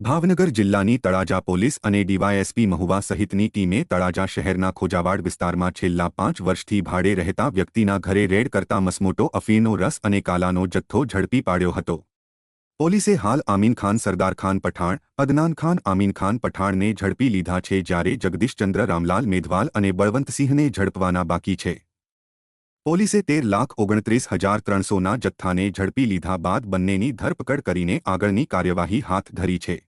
ભાવનગર જિલ્લાની તળાજા પોલીસ અને ડીવાયએસપી મહુવા સહિતની ટીમે તળાજા શહેરના ખોજાવાડ વિસ્તારમાં છેલ્લા પાંચ વર્ષથી ભાડે રહેતા વ્યક્તિના ઘરે રેડ કરતા મસમોટો અફીનો રસ અને કાલાનો જથ્થો ઝડપી પાડ્યો હતો. પોલીસે હાલ આમીન ખાન, સરદાર ખાન પઠાણ, અદનાન ખાન, આમીન ખાન પઠાણને ઝડપી લીધા છે જ્યારે જગદીશચંદ્ર રામલાલ મેધવાલ અને બળવંતસિંહને ઝડપવાના બાકી છે. પોલીસે તેર લાખ ઓગણત્રીસ હજાર ત્રણસોના જથ્થાને ઝડપી લીધા બાદ બંનેની ધરપકડ કરીને આગળની કાર્યવાહી હાથ ધરી છે.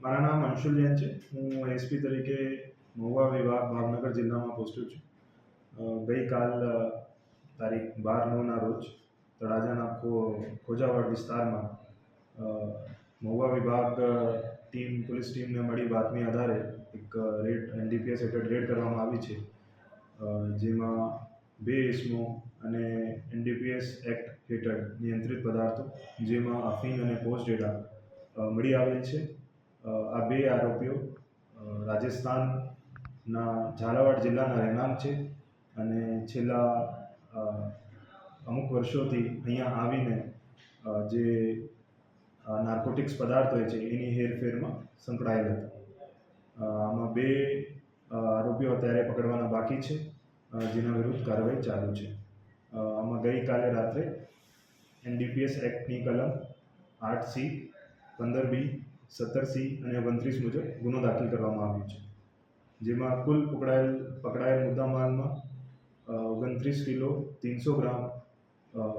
મારા નામ અંશુલ જૈન છે. હું એસપી તરીકે મહુવા વિભાગ ભાવનગર જિલ્લામાં પોસ્ટેડ છું. ગઈકાલ તારીખ બાર નવના રોજ તળાજાના ખોજાવાડ વિસ્તારમાં મહુવા વિભાગ ટીમ, પોલીસ ટીમને મળી બાતમી આધારે એક રેડ, એનડીપીએસ હેઠળ રેડ કરવામાં આવી છે. જેમાં બે ઇસમો અને એનડીપીએસ એક્ટ હેઠળ નિયંત્રિત પદાર્થો, જેમાં અફીન અને પોસ્ટ ડેટા મળી આવેલ છે. આ બે આરોપીઓ રાજસ્થાનના ઝાલાવાડ જિલ્લાના રહેણાંક છે અને છેલ્લા અમુક વર્ષોથી અહીંયા આવીને જે નાર્કોટિક્સ પદાર્થ હોય છે, એની હેરફેરમાં સંકળાયેલ હતા. આમાં બે આરોપીઓ અત્યારે પકડવાના બાકી છે જેના વિરુદ્ધ કાર્યવાહી ચાલુ છે. આમાં ગઈકાલે રાત્રે એનડીપીએસ એક્ટની કલમ આઠ સી પંદર બી સત્તર સી અને ઓગણત્રીસ મુજબ ગુનો દાખલ કરવામાં આવ્યો છે. જેમાં કુલ પકડાયેલ પકડાયેલ મુદ્દામાલમાં ઓગણત્રીસ કિલો, ત્રણસો ગ્રામ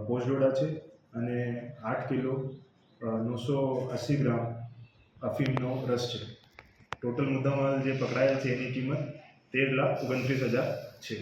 પોસ્ટડોડા છે અને આઠ કિલો નવસો અસી ગ્રામ અફીમનો રસ છે. ટોટલ મુદ્દામાલ જે પકડાયેલ છે એની કિંમત તેર લાખ ઓગણત્રીસ હજાર છે.